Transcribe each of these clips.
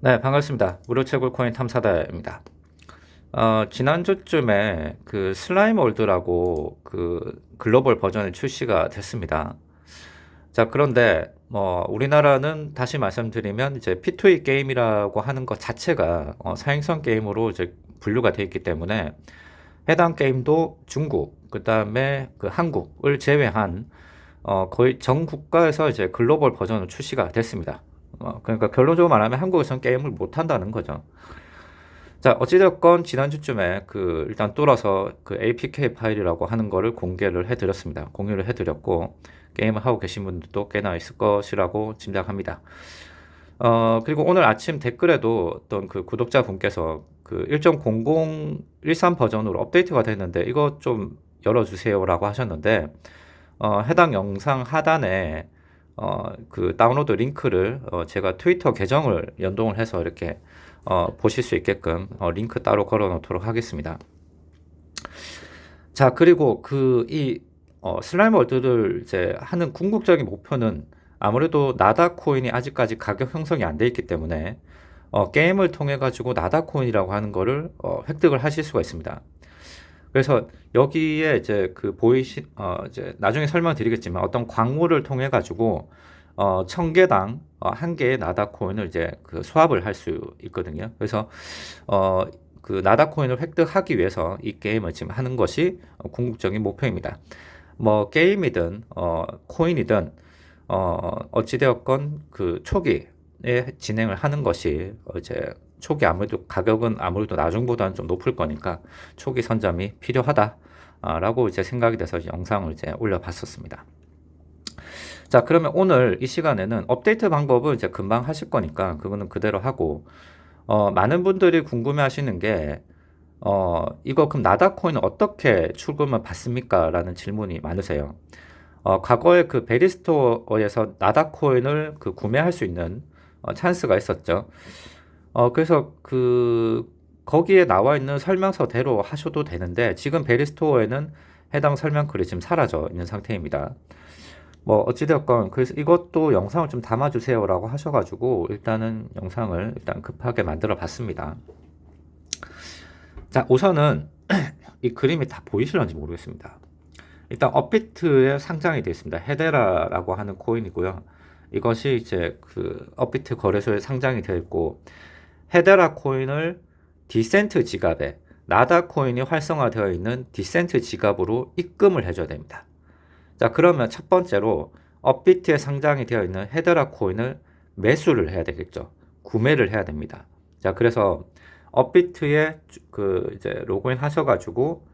네, 반갑습니다. 무료 채굴 코인 탐사다입니다. 어, 지난주쯤에 그 슬라임 월드라고 그 글로벌 버전이 출시가 됐습니다. 자, 그런데 뭐 우리나라는 다시 말씀드리면 이제 P2E 게임이라고 하는 것 자체가 어, 사행성 게임으로 이제 분류가 되어 있기 때문에 해당 게임도 중국, 그다음에 그 한국을 제외한 어, 거의 전 국가에서 이제 글로벌 버전으로 출시가 됐습니다. 어, 그러니까 결론적으로 말하면 한국에서는 게임을 못 한다는 거죠. 자, 어찌됐건 지난주쯤에 그 일단 뚫어서 그 APK 파일이라고 하는 거를 공개를 해드렸습니다. 공유를 해드렸고 게임을 하고 계신 분들도 꽤나 있을 것이라고 짐작합니다. 어, 그리고 오늘 아침 댓글에도 어떤 그 구독자 분께서 그 1.0013 버전으로 업데이트가 됐는데 이거 좀 열어주세요라고 하셨는데 어, 해당 영상 하단에 어, 그 다운로드 링크를 어, 제가 트위터 계정을 연동을 해서 이렇게 어, 보실 수 있게끔 어, 링크 따로 걸어 놓도록 하겠습니다. 자, 그리고 그 이 어, 슬라임 월드를 이제 하는 궁극적인 목표는 아무래도 나다 코인이 아직까지 가격 형성이 안 돼 있기 때문에 어, 게임을 통해 가지고 나다 코인이라고 하는 거를 어, 획득을 하실 수가 있습니다. 그래서 여기에 이제 그 보이시 어 이제 나중에 설명드리겠지만 어떤 광물을 통해 가지고 어, 천 개당 어, 한 개의 나다 코인을 이제 그 수합을 할 수 있거든요. 그래서 어, 그 나다 코인을 획득하기 위해서 이 게임을 지금 하는 것이 궁극적인 목표입니다. 뭐 게임이든 어, 코인이든 어, 어찌되었건 그 초기에 진행을 하는 것이 이제 초기 아무래도 가격은 아무래도 나중보다는 좀 높을 거니까 초기 선점이 필요하다라고 이제 생각이 돼서 영상을 이제 올려봤었습니다. 자, 그러면 오늘 이 시간에는 업데이트 방법을 이제 금방 하실 거니까 그거는 그대로 하고 어, 많은 분들이 궁금해 하시는 게 어, 이거 그럼 나다코인은 어떻게 출금을 받습니까? 라는 질문이 많으세요. 어, 과거에 그 베리스토어에서 나다코인을 그 구매할 수 있는 어, 찬스가 있었죠. 어, 그래서 그 거기에 나와 있는 설명서대로 하셔도 되는데 지금 베리스토어에는 해당 설명글이 지금 사라져 있는 상태입니다. 뭐 어찌되었건 그래서 이것도 영상을 좀 담아주세요라고 하셔가지고 일단은 영상을 일단 급하게 만들어 봤습니다. 자 우선은 이 그림이 다 보이실런지 모르겠습니다. 일단 업비트에 상장이 되어 있습니다. 헤데라라고 하는 코인이고요. 이것이 이제 그 업비트 거래소에 상장이 되어 있고 헤데라 코인을 디센트 지갑에 나다 코인이 활성화되어 있는 디센트 지갑으로 입금을 해줘야 됩니다. 자, 그러면 첫 번째로 업비트에 상장이 되어 있는 헤데라 코인을 매수를 해야 되겠죠. 구매를 해야 됩니다. 자, 그래서 업비트에 그 이제 로그인 하셔가지고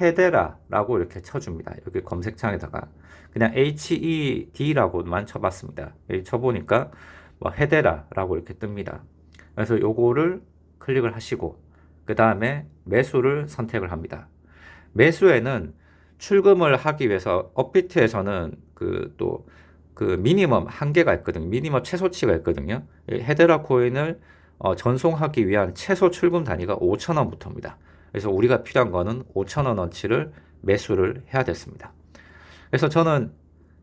헤데라라고 이렇게 쳐줍니다. 여기 검색창에다가 그냥 HED라고만 쳐봤습니다. 여기 쳐보니까 뭐 헤데라라고 이렇게 뜹니다. 그래서 요거를 클릭을 하시고 그 다음에 매수를 선택을 합니다. 매수에는 출금을 하기 위해서 업비트에서는 그 또그 그 미니멈 한계가 있거든요. 미니멈 최소치가 있거든요. 헤데라 코인을 어, 전송하기 위한 최소 출금 단위가 5천원부터입니다. 그래서 우리가 필요한 거는 5천원 원치를 매수를 해야 됐습니다. 그래서 저는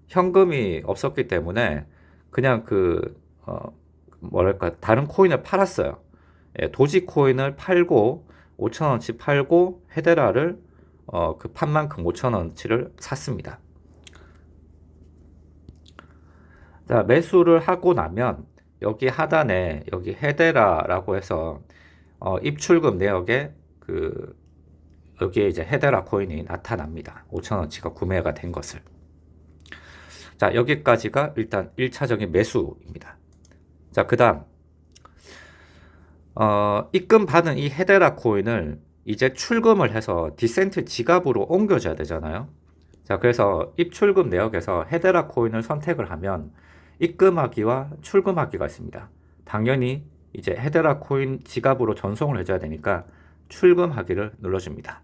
현금이 없었기 때문에 그냥 그 어, 뭐랄까 다른 코인을 팔았어요. 예, 도지 코인을 팔고 5천 원치 팔고 헤데라를 어, 그 판 만큼 5천 원치를 샀습니다. 자 매수를 하고 나면 여기 하단에 여기 헤데라라고 해서 어, 입출금 내역에 그 여기에 이제 헤데라 코인이 나타납니다. 5천 원치가 구매가 된 것을. 자 여기까지가 일단 1차적인 매수입니다. 자, 그 다음. 어, 입금 받은 이 헤데라 코인을 이제 출금을 해서 디센트 지갑으로 옮겨줘야 되잖아요. 자, 그래서 입출금 내역에서 헤데라 코인을 선택을 하면 입금하기와 출금하기가 있습니다. 당연히 이제 헤데라 코인 지갑으로 전송을 해줘야 되니까 출금하기를 눌러줍니다.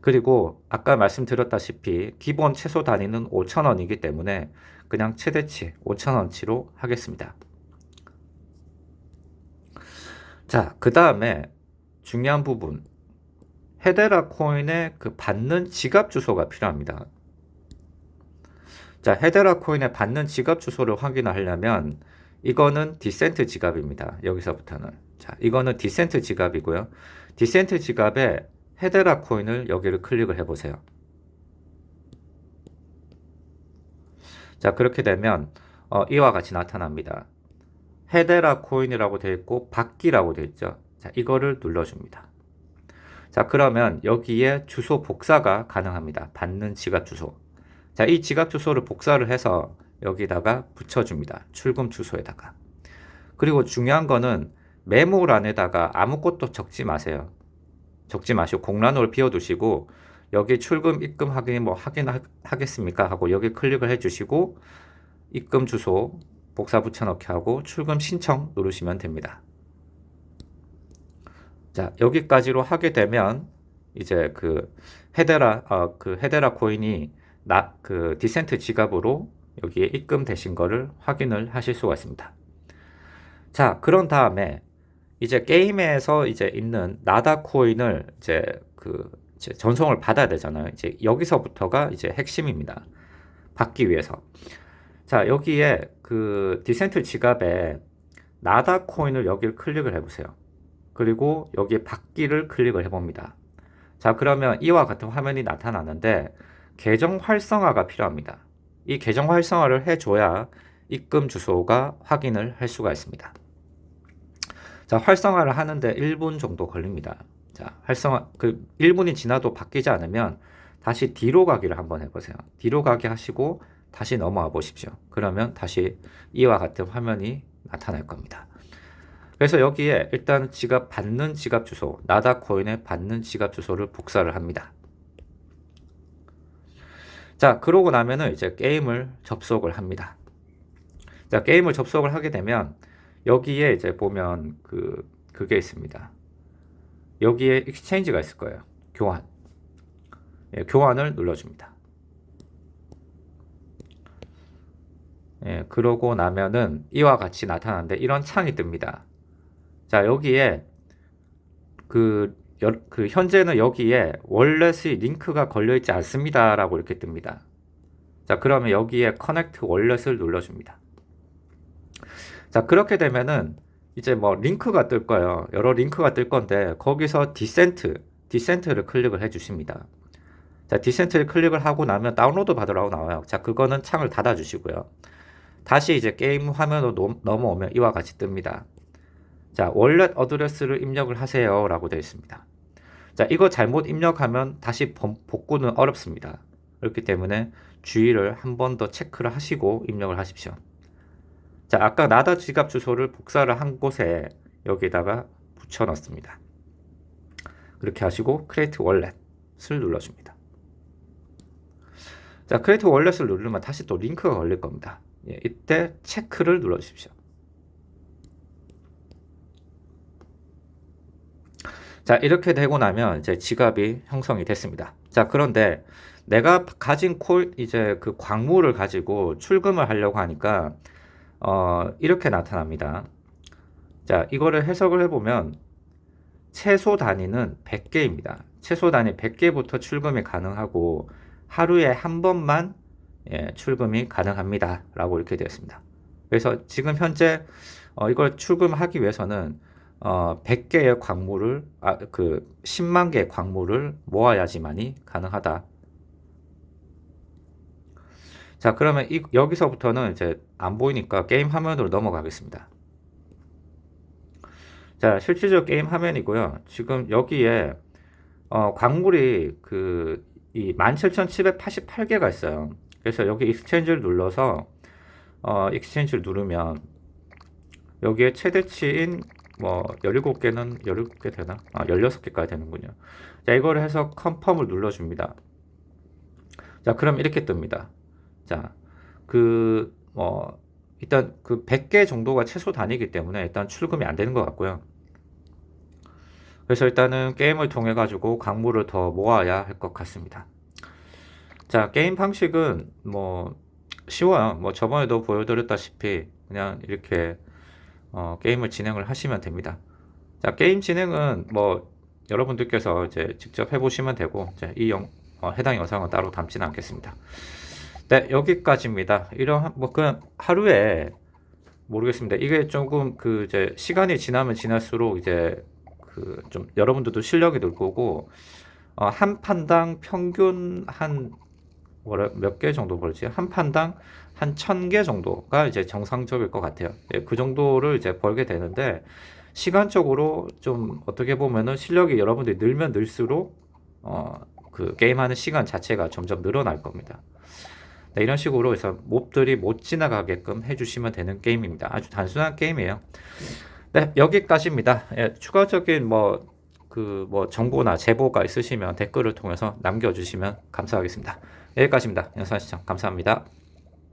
그리고 아까 말씀드렸다시피 기본 최소 단위는 5,000원이기 때문에 그냥 최대치 5,000원치로 하겠습니다. 자, 그 다음에 중요한 부분. 헤데라 코인의 그 받는 지갑 주소가 필요합니다. 자, 헤데라 코인의 받는 지갑 주소를 확인하려면 이거는 디센트 지갑입니다. 여기서부터는. 자, 이거는 디센트 지갑이고요. 디센트 지갑에 헤데라 코인을 여기를 클릭을 해보세요. 자, 그렇게 되면 어, 이와 같이 나타납니다. 헤데라 코인이라고 되어 있고 받기라고 되어 있죠. 자, 이거를 눌러줍니다. 자, 그러면 여기에 주소 복사가 가능합니다. 받는 지갑 주소. 자, 이 지갑 주소를 복사를 해서 여기다가 붙여줍니다. 출금 주소에다가. 그리고 중요한 거는 메모란에다가 아무것도 적지 마세요. 적지 마시고 공란으로 비워두시고 여기 출금 입금 확인 뭐 확인하겠습니까 하고 여기 클릭을 해주시고 입금 주소 복사 붙여넣기 하고 출금 신청 누르시면 됩니다. 자 여기까지로 하게 되면 이제 그 헤데라 어, 그 헤데라 코인이 나 그 디센트 지갑으로 여기에 입금되신 거를 확인을 하실 수가 있습니다. 자 그런 다음에 이제 게임에서 이제 있는 나다 코인을 이제 그 이제 전송을 받아야 되잖아요. 이제 여기서부터가 이제 핵심입니다. 받기 위해서. 자, 여기에 그 디센트 지갑에 나다 코인을 여기를 클릭을 해보세요. 그리고 여기에 받기를 클릭을 해봅니다. 자, 그러면 이와 같은 화면이 나타나는데 계정 활성화가 필요합니다. 이 계정 활성화를 해줘야 입금 주소가 확인을 할 수가 있습니다. 자, 활성화를 하는데 1분 정도 걸립니다. 자, 활성화, 그 1분이 지나도 바뀌지 않으면 다시 뒤로 가기를 한번 해보세요. 뒤로 가기 하시고 다시 넘어와 보십시오. 그러면 다시 이와 같은 화면이 나타날 겁니다. 그래서 여기에 일단 지갑 받는 지갑 주소, 나다 코인의 받는 지갑 주소를 복사를 합니다. 자, 그러고 나면은 이제 게임을 접속을 합니다. 자, 게임을 접속을 하게 되면 여기에 이제 보면 그 그게 있습니다. 여기에 익스체인지가 있을 거예요. 교환. 예, 교환을 눌러줍니다. 예, 그러고 나면은 이와 같이 나타나는데 이런 창이 뜹니다. 자, 여기에 그, 여, 그 현재는 여기에 월렛이 링크가 걸려 있지 않습니다라고 이렇게 뜹니다. 자, 그러면 여기에 커넥트 월렛을 눌러 줍니다. 자, 그렇게 되면은 이제 뭐 링크가 뜰 거예요. 여러 링크가 뜰 건데 거기서 디센트, 디센트를 클릭을 해 주십니다. 자, 디센트를 클릭을 하고 나면 다운로드 받으라고 나와요. 자, 그거는 창을 닫아 주시고요. 다시 이제 게임 화면으로 넘어오면 이와 같이 뜹니다. 자, 월렛 어드레스를 입력을 하세요. 라고 되어 있습니다. 자, 이거 잘못 입력하면 다시 복구는 어렵습니다. 그렇기 때문에 주의를 한 번 더 체크를 하시고 입력을 하십시오. 자, 아까 나다 지갑 주소를 복사를 한 곳에 여기다가 붙여 넣습니다. 그렇게 하시고 크레이트 월렛을 눌러줍니다. 자, 크레이트 월렛을 누르면 다시 또 링크가 걸릴 겁니다. 예, 이때 체크를 눌러 주십시오. 자, 이렇게 되고 나면 이제 지갑이 형성이 됐습니다. 자, 그런데 내가 가진 콜, 이제 그 광물을 가지고 출금을 하려고 하니까 어, 이렇게 나타납니다. 자, 이거를 해석을 해 보면 최소 단위는 100개입니다. 최소 단위 100개부터 출금이 가능하고 하루에 한 번만 예, 출금이 가능합니다. 라고 이렇게 되었습니다. 그래서 지금 현재 어, 이걸 출금하기 위해서는 어, 100개의 광물을 아, 그 10만 개의 광물을 모아야지만이 가능하다 자, 그러면 이, 여기서부터는 이제 안 보이니까 게임 화면으로 넘어가겠습니다. 자, 실질적 게임 화면이고요. 지금 여기에 어, 광물이 그 이 17,788개가 있어요. 그래서 여기 익스체인지를 눌러서 어, 익스체인지를 누르면 여기에 최대치인 뭐 17개는 17개 되나? 아, 16개까지 되는군요. 자, 이거를 해서 컨펌을 눌러 줍니다. 자, 그럼 이렇게 뜹니다. 자, 그, 뭐, 일단 그 100개 정도가 최소 단위이기 때문에 일단 출금이 안 되는 것 같고요. 그래서 일단은 게임을 통해 가지고 광물을 더 모아야 할 것 같습니다. 자, 게임 방식은 뭐 쉬워요. 뭐 저번에도 보여드렸다시피 그냥 이렇게 어, 게임을 진행을 하시면 됩니다. 자, 게임 진행은 뭐 여러분들께서 이제 직접 해보시면 되고, 이 영, 어, 해당 영상은 따로 담지는 않겠습니다. 네, 여기까지입니다. 이런 뭐 그냥 하루에 모르겠습니다. 이게 조금 그 이제 시간이 지나면 지날수록 이제 그 좀 여러분들도 실력이 늘 거고 어, 한 판당 평균 한 몇 개 정도 벌지? 한 판당 한 천 개 정도가 이제 정상적일 것 같아요. 예, 그 정도를 이제 벌게 되는데 시간적으로 좀 어떻게 보면은 실력이 여러분들이 늘면 늘수록 어, 그 게임하는 시간 자체가 점점 늘어날 겁니다. 네, 이런 식으로 해서 몹들이 못 지나가게끔 해주시면 되는 게임입니다. 아주 단순한 게임이에요. 네, 여기까지입니다. 예, 추가적인 뭐, 그, 뭐, 정보나 제보가 있으시면 댓글을 통해서 남겨주시면 감사하겠습니다. 여기까지입니다. 영상 시청 감사합니다.